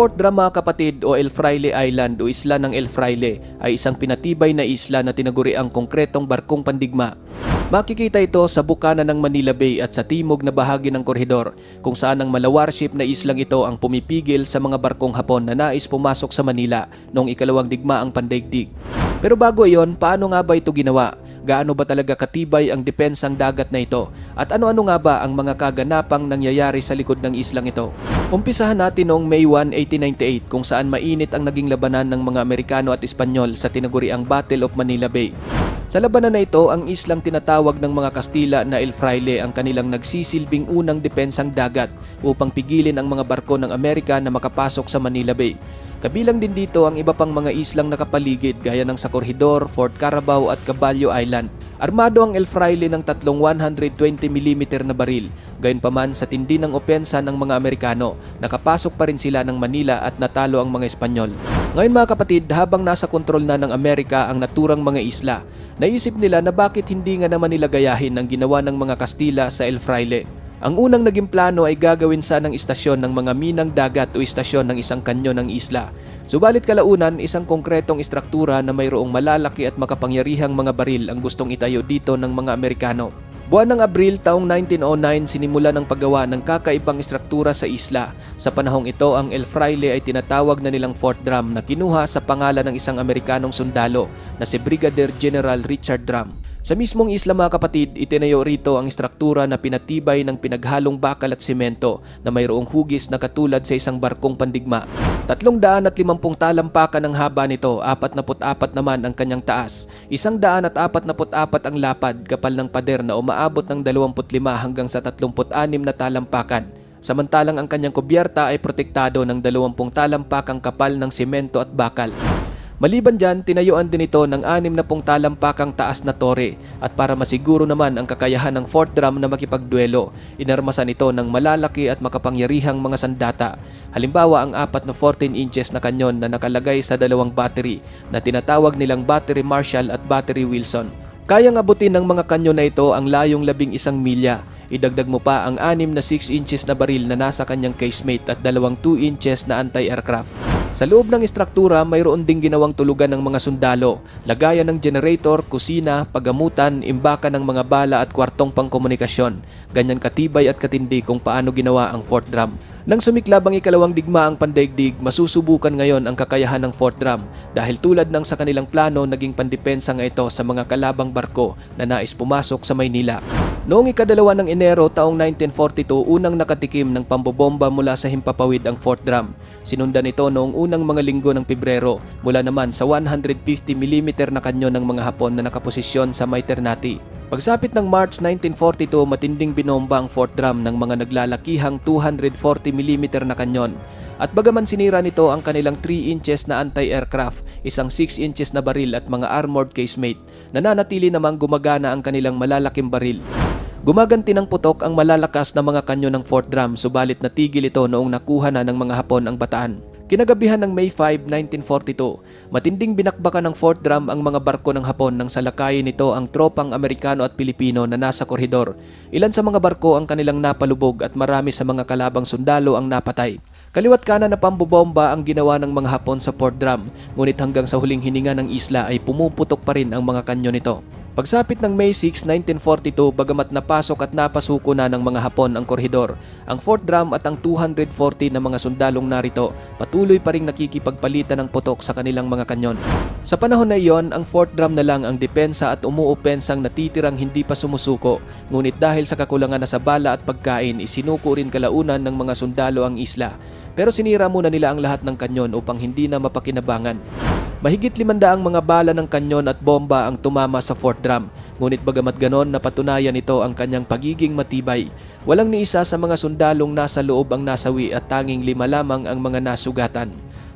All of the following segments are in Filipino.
Fort Drum mga kapatid o El Fraile Island o isla ng El Fraile ay isang pinatibay na isla na tinaguri ang konkretong barkong pandigma. Makikita ito sa bukana ng Manila Bay at sa timog na bahagi ng koridor kung saan ang malawarship na islang ito ang pumipigil sa mga barkong Hapon na nais pumasok sa Manila noong ikalawang digmaang pandaigdig. Pero bago iyon, paano nga ba ito ginawa? Gaano ba talaga katibay ang depensang dagat na ito? At ano-ano nga ba ang mga kaganapang nangyayari sa likod ng islang ito? Umpisahan natin noong May 1, 1898 kung saan mainit ang naging labanan ng mga Amerikano at Espanyol sa tinaguriang Battle of Manila Bay. Sa labanan na ito, ang islang tinatawag ng mga Kastila na El Fraile ang kanilang nagsisilbing unang depensang dagat upang pigilin ang mga barko ng Amerika na makapasok sa Manila Bay. Kabilang din dito ang iba pang mga islang nakapaligid gaya ng sa Corregidor, Fort Carabao at Caballo Island. Armado ang El Fraile ng tatlong 120mm na baril. Gayunpaman sa tindi ng opensa ng mga Amerikano, nakapasok pa rin sila ng Manila at natalo ang mga Espanyol. Ngayon mga kapatid, habang nasa kontrol na ng Amerika ang naturang mga isla, naisip nila na bakit hindi nga naman nila gayahin ang ginawa ng mga Kastila sa El Fraile. Ang unang naging plano ay gagawin sanang istasyon ng mga minang dagat o istasyon ng isang kanyo ng isla. Subalit kalaunan, isang konkretong istruktura na mayroong malalaki at makapangyarihang mga baril ang gustong itayo dito ng mga Amerikano. Buwan ng Abril taong 1909 sinimula ng paggawa ng kakaibang istruktura sa isla. Sa panahong ito, ang El Fraile ay tinatawag na nilang Fort Drum na kinuha sa pangalan ng isang Amerikanong sundalo na si Brigadier General Richard Drum. Sa mismong isla mga kapatid, itinayo rito ang istruktura na pinatibay ng pinaghalong bakal at simento na mayroong hugis na katulad sa isang barkong pandigma. Tatlong daan at limampung talampakan ang haba nito, apat na apat naman ang kanyang taas. Isang daan at apat na apat ang lapad, kapal ng pader na umaabot ng 25 hanggang sa 36 na talampakan. Samantalang ang kanyang kubyerta ay protektado ng 20 talampakang kapal ng simento at bakal. Maliban dyan, tinayuan din ito ng anim na pong talampakang taas na tore at para masiguro naman ang kakayahan ng Fort Drum na makipagduelo, inarmasan ito ng malalaki at makapangyarihang mga sandata. Halimbawa ang apat na 14 inches na kanyon na nakalagay sa dalawang battery na tinatawag nilang Battery Marshall at Battery Wilson. Kayang abutin ng mga kanyon na ito ang layong labing isang milya Idagdag mo pa ang anim na 6 inches na baril na nasa kanyang casemate at dalawang 2 inches na anti-aircraft. Sa loob ng istruktura, mayroon ding ginawang tulugan ng mga sundalo, lagayan ng generator, kusina, pagamutan, imbaka ng mga bala at kwartong pangkomunikasyon. Ganyan katibay at katindi kung paano ginawa ang Fort Drum. Nang sumiklab ang ikalawang digmaang pandaigdig, masusubukan ngayon ang kakayahan ng Fort Drum dahil tulad ng sa kanilang plano naging pandepensa nga ito sa mga kalabang barko na nais pumasok sa Maynila. Noong ikadalawa ng Enero taong 1942, unang nakatikim ng pambobomba mula sa himpapawid ang Fort Drum. Sinundan ito noong unang mga linggo ng Pebrero mula naman sa 150mm na kanyo ng mga Hapon na nakaposisyon sa Maiternati. Pagsapit ng March 1942, matinding binomba ang Fort Drum ng mga naglalakihang 240mm na kanyon. At bagaman sinira nito ang kanilang 3 inches na anti-aircraft, isang 6 inches na baril at mga armored casemate, nananatili namang gumagana ang kanilang malalaking baril. Gumaganti ng putok ang malalakas na mga kanyo ng Fort Drum subalit natigil ito noong nakuha na ng mga Hapon ang bataan. Kinagabihan ng May 5, 1942, matinding binakbakan ng Fort Drum ang mga barko ng Hapon nang salakayin nito ang tropang Amerikano at Pilipino na nasa koridor. Ilan sa mga barko ang kanilang napalubog at marami sa mga kalabang sundalo ang napatay. Kaliwat kanan na pambobomba ang ginawa ng mga Hapon sa Fort Drum, ngunit hanggang sa huling hininga ng isla ay pumuputok pa rin ang mga kanyo nito. Pagsapit ng May 6, 1942, bagamat napasok at napasuko na ng mga Hapon ang koridor, ang Fort Drum at ang 240 na mga sundalong narito patuloy pa rin nakikipagpalitan ng putok sa kanilang mga kanyon. Sa panahon na iyon, ang Fort Drum na lang ang depensa at umuupensang natitirang hindi pa sumusuko, ngunit dahil sa kakulangan na sa bala at pagkain, isinuko rin kalaunan ng mga sundalo ang isla. Pero sinira muna nila ang lahat ng kanyon upang hindi na mapakinabangan. Mahigit limandaang mga bala ng kanyon at bomba ang tumama sa Fort Drum, ngunit bagamat ganon napatunayan ito ang kanyang pagiging matibay. Walang ni isa sa mga sundalong nasa loob ang nasawi at tanging lima lamang ang mga nasugatan.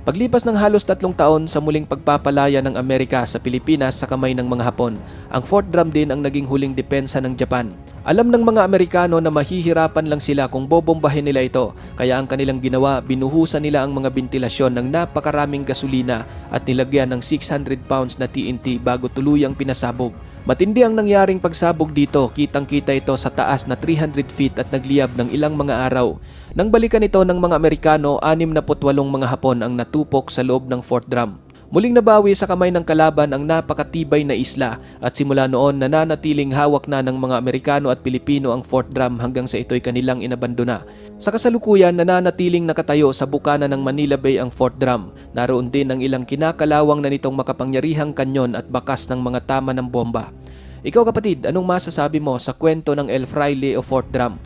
Paglipas ng halos tatlong taon sa muling pagpapalaya ng Amerika sa Pilipinas sa kamay ng mga Hapon, ang Fort Drum din ang naging huling depensa ng Japan. Alam ng mga Amerikano na mahihirapan lang sila kung bobombahin nila ito, kaya ang kanilang ginawa, binuhusan nila ang mga bentilasyon ng napakaraming gasolina at nilagyan ng 600 pounds na TNT bago tuluyang pinasabog. Matindi ang nangyaring pagsabog dito, kitang-kita ito sa taas na 300 feet at nagliyab ng ilang mga araw. Nang balikan ito ng mga Amerikano, 68 mga Hapon ang natupok sa loob ng Fort Drum. Muling nabawi sa kamay ng kalaban ang napakatibay na isla at simula noon nananatiling hawak na ng mga Amerikano at Pilipino ang Fort Drum hanggang sa ito'y kanilang inabandona. Sa kasalukuyan, nananatiling nakatayo sa bukana ng Manila Bay ang Fort Drum. Naroon din ang ilang kinakalawang na nitong makapangyarihang kanyon at bakas ng mga tama ng bomba. Ikaw kapatid, anong masasabi mo sa kwento ng El Fraile o Fort Drum?